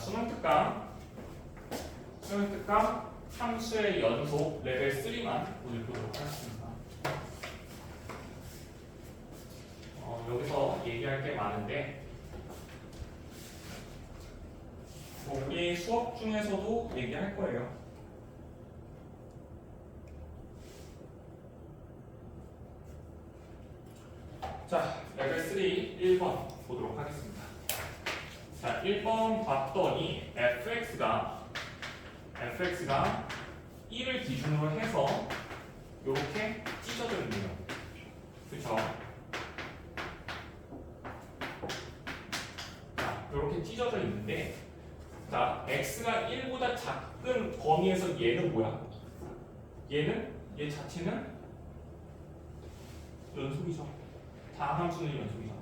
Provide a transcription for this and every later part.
수능 특강 수능 특강 함수의 연속 레벨 3만 오늘 보도록 하겠습니다. 어, 여기서 얘기할 게 많은데 뭐 우리 수업 중에서도 얘기할 거예요. 자, 레벨 3 1번 보도록 하겠습니다. 자, 1번 봤더니 fx가 fx가 1을 기준으로 해서 이렇게 찢어져 있네요. 그쵸? 자, 이렇게 찢어져 있는데 자, x가 1보다 작은 범위에서 얘는 뭐야? 얘는 얘 자체는 연속이죠. 다함수는 연속이죠.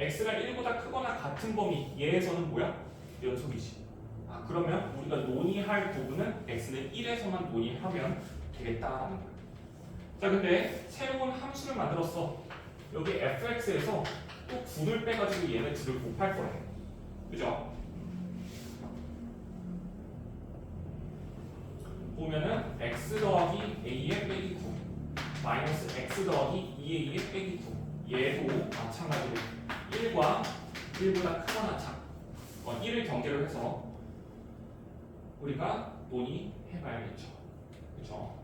X가 1보다 크거나 같은 범위 얘에서는 뭐야? 연속이지. 아 그러면 우리가 논의할 부분은 x는 1에서만 논의하면 되겠다라는 거야. 자 근데 새로운 함수를 만들었어. 여기 fx에서 또 9를 빼가지고 얘네 둘을 곱할 거래. 그죠? 보면은 x 더하기 a의 빼기 9 마이너스 x 더하기 2a의 빼기 9 얘도 마찬가지로 1과 1보다 크거나 작 어, 1을 경계로 해서 우리가 논의해봐야겠죠. 그렇죠?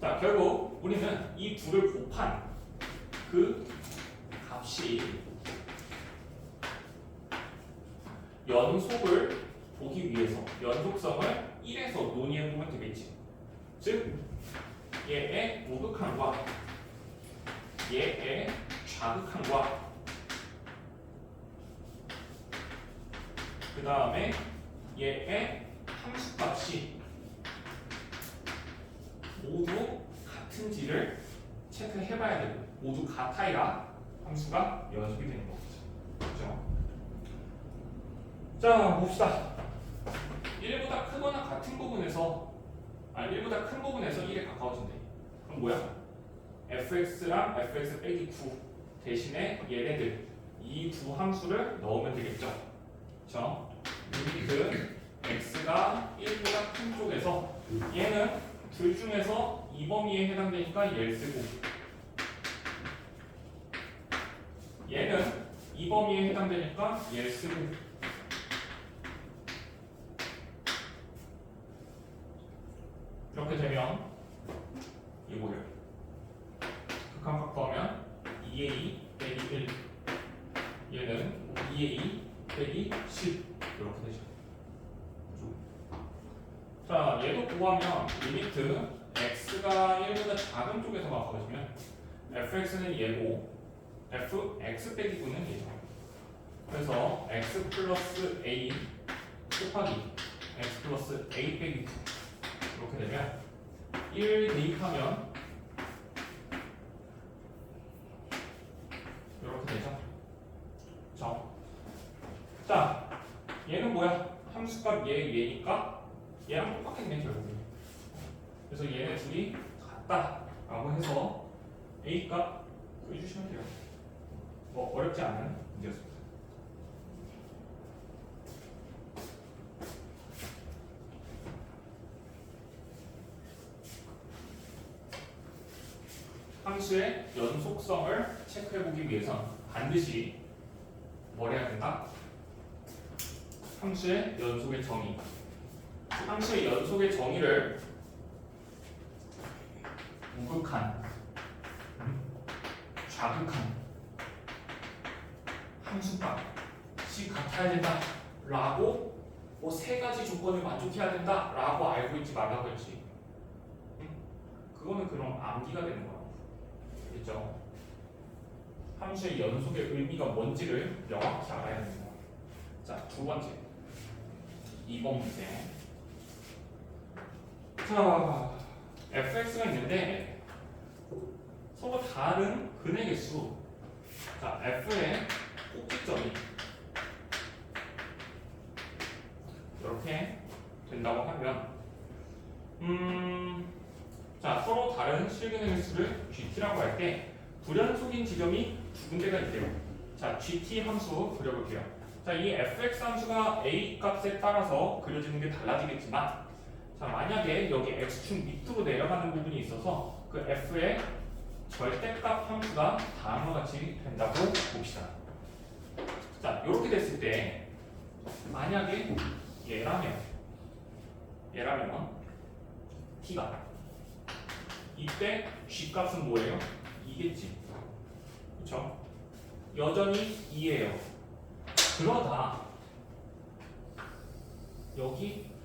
자 결국 우리는 이 둘을 곱한 그 값이 연속을 보기 위해서 연속성을 1에서 논의해보면 되겠지. 즉 얘의 우극함과 얘의 좌극함과 그 다음에 얘의 함수값이 모두 같은지를 체크해봐야 되고 모두 같아야 함수가 연속이 되는 거죠. 그렇죠? 자 봅시다. 1보다 크거나 같은 부분에서 아 1보다 큰 부분에서 1에 가까워진대. 그럼 뭐야? fx랑 fx 빼기 9 대신에 얘네들 이 두 함수를 넣으면 되겠죠. 그렇죠? 리미트 x가 1보다 큰 쪽에서 얘는 둘 중에서 이 범위에 해당되니까 얘를 쓰고 얘는 이 범위에 해당되니까 얘를 쓰고 이렇게 되면 이거를 극한 fak터하면 2a 빼기 1 얘는 2a 빼기 10 이렇게 되죠 그죠? 자 얘도 구하면 리미트 x가 1보다 작은 쪽에서 가까워지면 fx는 얘고 fx 빼기 9는 얘죠 그래서 x 플러스 a 곱하기 x 플러스 a 빼기 9 이렇게 되면 1 대입하면 이렇게 되죠. 그렇죠? 자, 얘는 뭐야? 함수값 얘 얘니까 얘랑 똑같겠네 결국은. 그래서 얘네 둘이 같다라고 해서 a 값 구해주시면 돼요. 뭐 어렵지 않은 문제였습니다. 함수의 연속성을 체크해보기 위해선 반드시 뭘 해야 된다? 함수의 연속의 정의. 함수의 연속의 정의를 우극한, 좌극한 함수값이 같아야 된다 라고 뭐 세 가지 조건을 만족해야 된다 라고 알고 있지 말라고 했지. 응? 그거는 그럼 암기가 되는 거야. 됐죠? 함수의 연속의 의미가 뭔지를 명확히 알아야 됩니다. 자, 두 번째. 2번 문제. 자, fx가 있는데 서로 다른 근의 개수. 자, f의 꼭지점이 이렇게 된다고 하면 음, 자, 서로 다른 실근의 개수를 gt라고 할 때 불연속인 지점이 두 군데가 있대요. 자, gt 함수 그려볼게요. 자, 이 fx 함수가 a 값에 따라서 그려지는 게 달라지겠지만 자, 만약에 여기 x축 밑으로 내려가는 부분이 있어서 그 f의 절대값 함수가 다음과 같이 된다고 봅시다. 자, 이렇게 됐을 때 만약에 얘라면 얘라면 t가 이때 g 값은 뭐예요? 2겠지. 그렇죠? 여전히 2예요. 그러다 여기 딱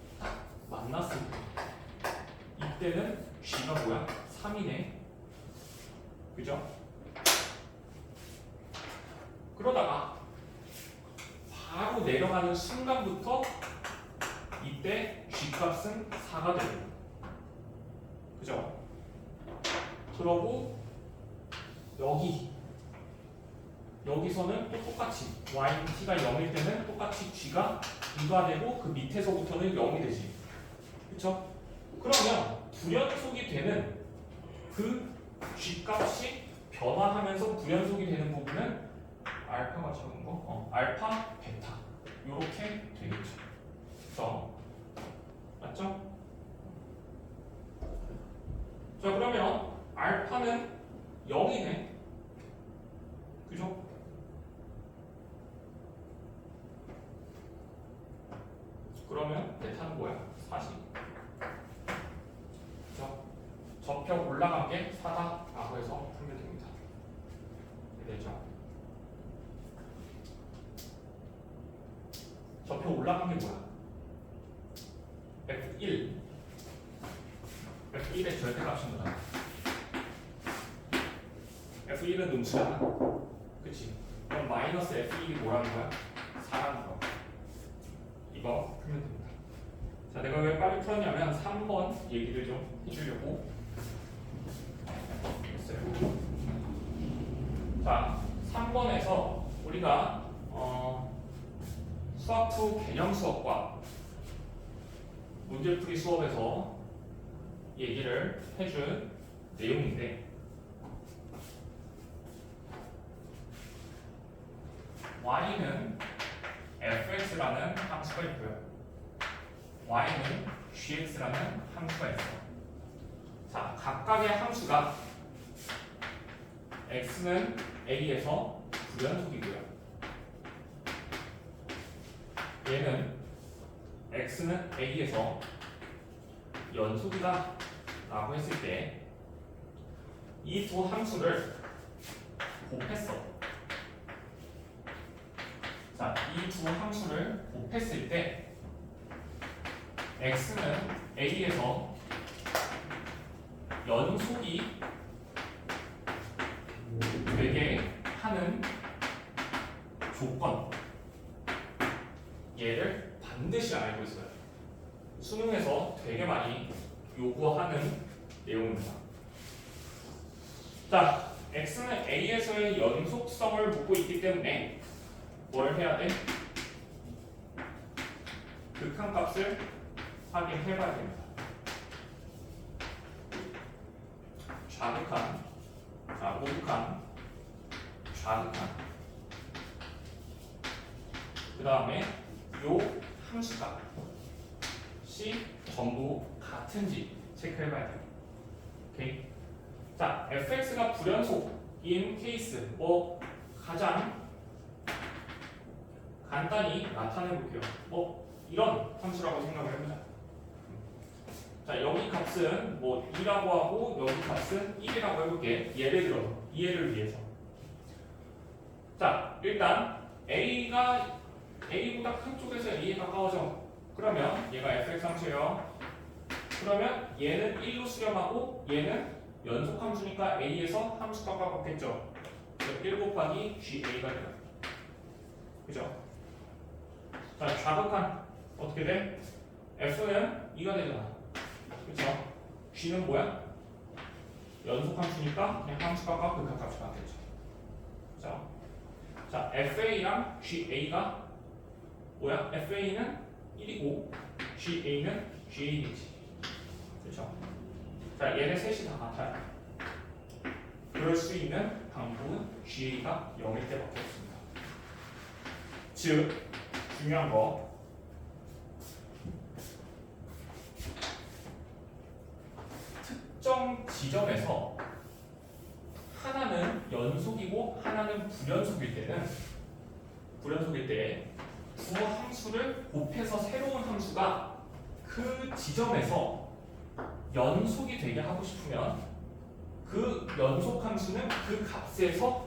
만났을 때 이때는 g가 뭐야? 3이네. 그죠? 그러다가 바로 내려가는 순간부터 이때 g 값은 4가 되고 그죠? 그러고 여기 여기서는 또 똑같이 y t가 0일 때는 똑같이 g가 2가 되고 그 밑에서부터는 0이 되지 그쵸? 그러면 불연속이 되는 그 g 값이 변화하면서 불연속이 되는 부분은 알파가 적은 거? 어, 알파, 베타 요렇게 되겠죠 그쵸? 맞죠? 자 그러면 알파는 0이네 그죠? 그러면 베타는 뭐야? 40 그죠? 접혀 올라간 게 4다라고 해서 풀면 됩니다 이렇게 되죠? 접혀 올라간 게 뭐야? F1 F1의 절대값인 거잖아 F1은 음수잖아 그치? 그럼 마이너스 F1이 뭐라는 거야? 4라는 거. 이거 풀면 됩니다. 자 내가 왜 빨리 풀었냐면 3번 얘기를 좀 해주려고 했어요. 자 3번에서 우리가 어, 수학 후 개념 수업과 문제풀이 수업에서 얘기를 해준 내용인데 y는 fx라는 함수가 있고요. y는 gx라는 함수가 있어요. 자, 각각의 함수가 x는 a에서 불연속이고요. 얘는 x는 a에서 연속이다 라고 했을 때 이 두 함수를 곱했어. 자, 이 두 함수를 곱했을 때 x는 a에서 연속이 되게 하는 조건 얘를 반드시 알고 있어요. 수능에서 되게 많이 요구하는 내용입니다. 자, x는 a에서의 연속성을 묻고 있기 때문에 뭘 해야 돼? 확인해 봐야 됩니다. 좌극한, 자, 우극한, 좌극한. 그 다음에 요 함수가 C 전부 같은지 체크해 봐야 돼요. 오케이. 자, fx가 불연속인 케이스 뭐 가장 간단히 나타내 볼게요. 뭐 이런 함수라고 생각을 해보자. 자, 여기 값은 뭐 2라고 하고 여기 값은 1이라고 해볼게. 예를 들어 이해를 위해서. 자, 일단 a가 a보다 큰 쪽에서 a에 가까워져. 그러면 얘가 fx 함수예요. 그러면 얘는 1로 수렴하고 얘는 연속 함수니까 a에서 함수가 깎았겠죠. 1 곱하기 ga가 돼요. 그죠? 자, 좌극한 어떻게 돼? f는 2가 되잖아. 그죠? g는 뭐야? 연속 함수니까 그냥 함수가 깎고 극한값이 같겠죠. 그죠? 자, fa랑 ga가 뭐야? fa는 1이고 ga는 ga이지. 그렇죠? 자, 얘네 셋이 다 같아요. 그럴 수 있는 방법은 GA가 0일 때밖에 없습니다. 즉, 중요한 거 특정 지점에서 하나는 연속이고 하나는 불연속일 때는 불연속일 때 두 함수를 곱해서 새로운 함수가 그 지점에서 연속이 되게 하고 싶으면 그 연속 함수는 그 값에서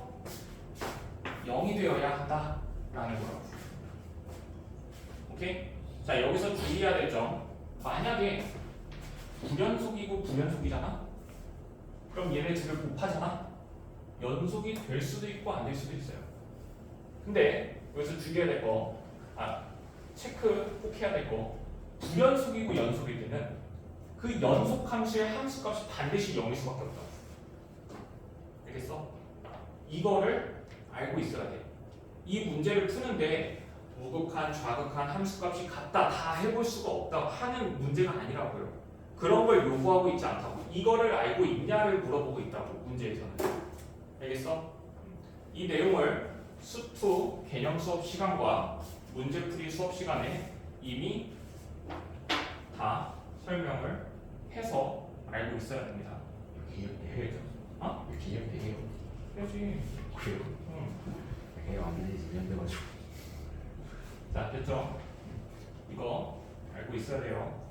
0이 되어야 한다라는 거라고. 오케이? 자 여기서 주의해야 될 점. 만약에 불연속이고 불연속이잖아. 그럼 얘네들을 곱하잖아. 연속이 될 수도 있고 안 될 수도 있어요. 근데 여기서 주의해야 될 거, 아 체크 꼭 해야 될 거. 불연속이고 연속일 때는 그 연속 함수의 함수 값이 반드시 0일 수밖에 없다. 알겠어? 이거를 알고 있어야 돼. 이 문제를 푸는데 우극한, 좌극한 함수 값이 같다 다 해볼 수가 없다 하는 문제가 아니라고요. 그런 걸 요구하고 있지 않다고. 이거를 알고 있냐를 물어보고 있다고 문제에서는. 알겠어? 이 내용을 수투 개념 수업 시간과 문제풀이 수업 시간에 이미 다 설명을 해서 알고 있어야 됩니다. 네. 대회죠. 어? 개념 대회요. 그렇지. 그래요. 응. 개념 안 되지 연대가지고. 자, 됐죠? 이거 알고 있어야 돼요.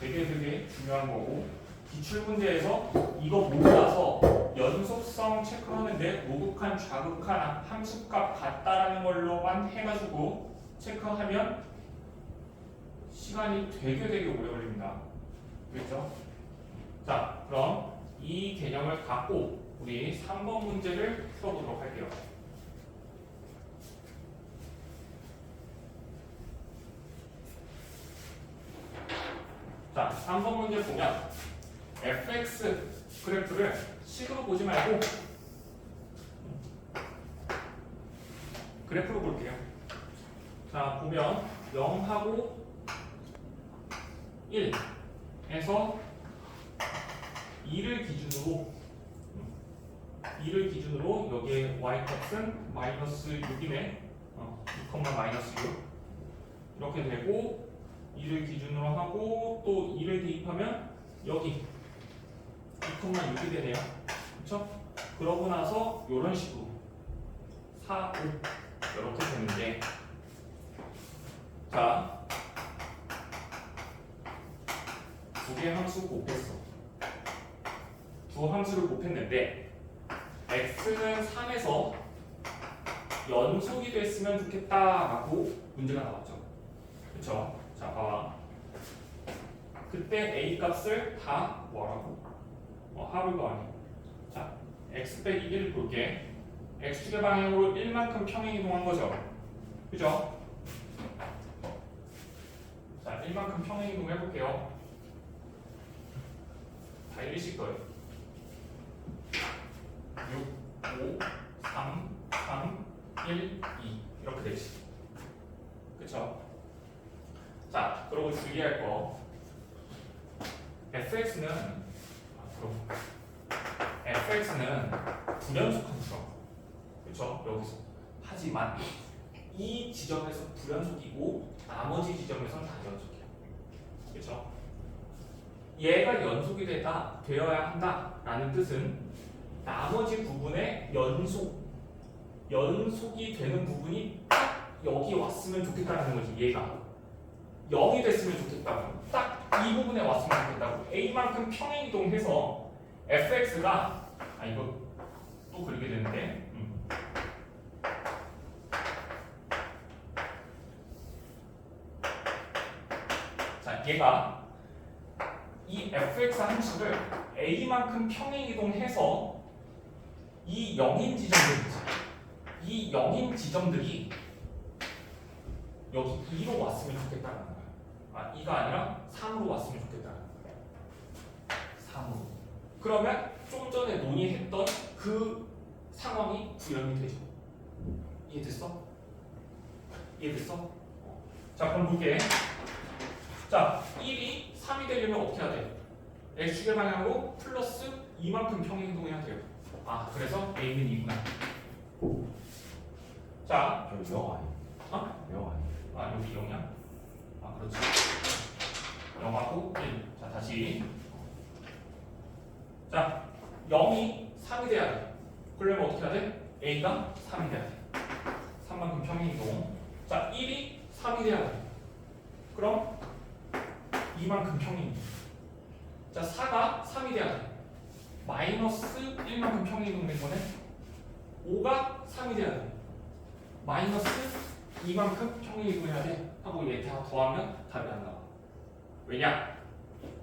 되게 되게 중요한 거고 기출 문제에서 이거 몰라서 연속성 체크하는데 우극한, 좌극한 함수값 같다라는 걸로만 해가지고 체크하면 시간이 되게 되게 오래 걸립니다. 그렇죠? 자, 그럼 이 개념을 갖고 우리 3번 문제를 풀어보도록 할게요. 자, 3번 문제 보면 fx 그래프를 식으로 보지 말고 그래프로 볼게요. 자, 보면 0하고 1에서 2를 기준으로 2를 기준으로 여기에 y값은 마이너스 6이네. 어, 6, 마이너스 6 이렇게 되고 2를 기준으로 하고 또 2를 대입하면 여기 2,6이 되네요. 그렇죠? 그러고 나서 이런 식으로 4, 5 이렇게 되는데 자, 두 개 함수 곱했어. 두 함수를 곱했는데 x는 3에서 연속이 됐으면 좋겠다라고 문제가 나왔죠. 그렇죠? 자, 봐봐. 그때 a 값을 다 뭐라고? 어, 하루도 아니고. 자, x 빼기 1을 볼게. x축의 방향으로 1만큼 평행 이동한 거죠. 그죠? 자, 1만큼 평행 이동 해볼게요. 다 1씩 거예요. 6, 5, 3, 3, 1, 2 이렇게 되지. 그쵸? 자, 그리고 주의할 거. Fx는 앞으로 fx는 불연속 함수라고 그쵸? 여기서. 하지만 이 지점에서 불연속이고 나머지 지점에서는 다 연속이야. 그쵸? 얘가 연속이 되다 되어야 한다라는 뜻은 나머지 부분에 연속 연속이 되는 부분이 딱 여기 왔으면 좋겠다는 거지 얘가 0이 됐으면 좋겠다고. 딱 이 부분에 왔으면 좋겠다고. A만큼 평행 이동해서 fx가 아 이거 또 그리게 되는데. 음. 자, 얘가 이 fx 함수를 A만큼 평행 이동해서 이 0인 지점들이지. 이 0인 지점들이 여기 2로 왔으면 좋겠다는 거야. 아, 2가 아니라 3으로 왔으면 좋겠다는 거야. 3으로. 그러면 좀 전에 논의했던 그 상황이 구현이 되죠. 이해됐어? 이해됐어? 어. 자, 그럼 볼게. 자, 1이 3이 되려면 어떻게 해야 돼? x축의 방향으로 플러스 2만큼 평행 이동해야 돼요. 아, 그래서 a는 2구나. 자, 저명 아니에요? 어? 명 아니에요? 아 여기 0이야? 아 그렇지 0하고 1. 자 다시 자 0이 3이 돼야 돼. 그러면 어떻게 해야 돼? A가 3이 돼야 돼. 3만큼 평행이동. 자 1이 3이 돼야 돼. 그럼 2만큼 평행이동. 자 4가 3이 돼야 돼. 마이너스 1만큼 평행이동 된 거네. 5가 3이 돼야 돼. 마이너스 2만큼 평행이동 해야 돼. 하고 얘 다 더하면 답이 안 나와. 왜냐?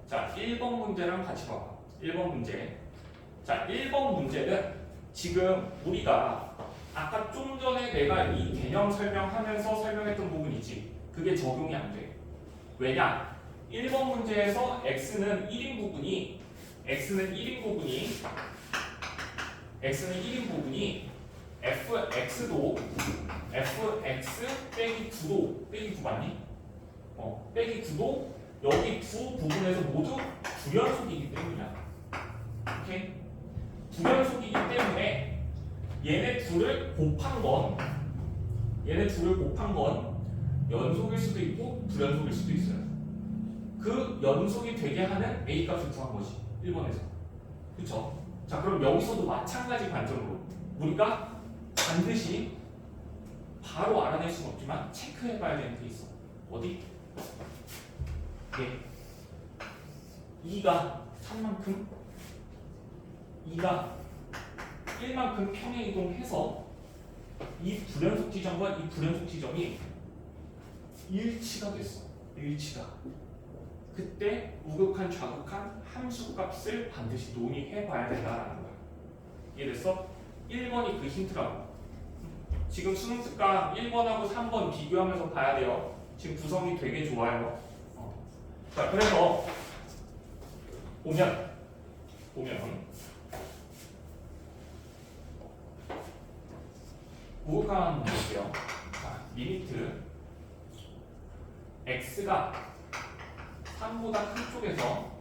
자, 1번 문제랑 같이 봐봐. 1번 문제. 자, 1번 문제는 지금 우리가 아까 좀 전에 내가 이 개념 설명하면서 설명했던 부분 있지. 그게 적용이 안 돼. 왜냐? 1번 문제에서 x는 1인 부분이 x는 1인 부분이 x는 1인 부분이 fx도 fx 빼기 9도 빼기 9 맞니? 어 빼기 9도 여기 두 부분에서 모두 불연속이기 때문이야. 오케이? 불연속이기 때문에 얘네 둘을 곱한 건 얘네 둘을 곱한 건 연속일 수도 있고 불연속일 수도 있어요. 그 연속이 되게 하는 a 값을 구한 거지 1번에서. 그쵸? 자 그럼 여기서도 마찬가지 관점으로 우리가 반드시 바로 알아낼 수는 없지만 체크해봐야 되는 게 있어. 어디? 예. 2가 3만큼 2가 1만큼 평행 이동해서 이 불연속 지점과 이 불연속 지점이 일치가 됐어. 일치가. 그때 우극한 좌극한 함수 값을 반드시 논의해 봐야 된다라는 거야. 이해됐어? 1번이 그 힌트라고. 지금 수능 특강 1번하고 3번 비교하면서 봐야 돼요. 지금 구성이 되게 좋아요. 어. 자, 그래서 보면 보면 우극한 볼게요. 자, 리미트 x가 3보다 큰 쪽에서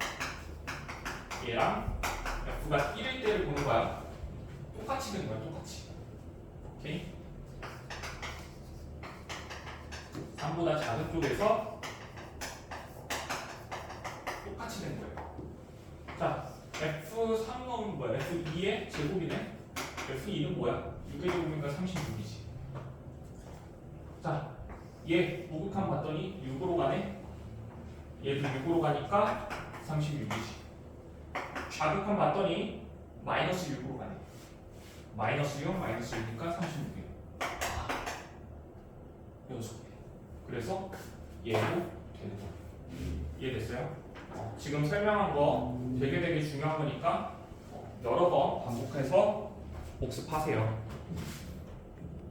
얘랑 f가 1일 때를 보는 거야. 똑같이 되는 거야, 똑같이. 3보다 작은 쪽에서 똑같이 되는 거예요. 자, f3 넣으면 뭐야? f2의 제곱이네? f2는 뭐야? 6의 제곱이니까 36이지. 자, 얘 우극한 봤더니 6으로 가네? 얘도 6으로 가니까 36이지. 좌극한 봤더니 마이너스 6으로 가네. 마이너스 6, 마이너스 6이니까 36이에요. 아, 연속이에요. 그래서 얘도 되는 거예요. 이해됐어요? 어, 지금 설명한 거 되게 되게 중요한 거니까 어, 여러 번 반복해서 복습하세요.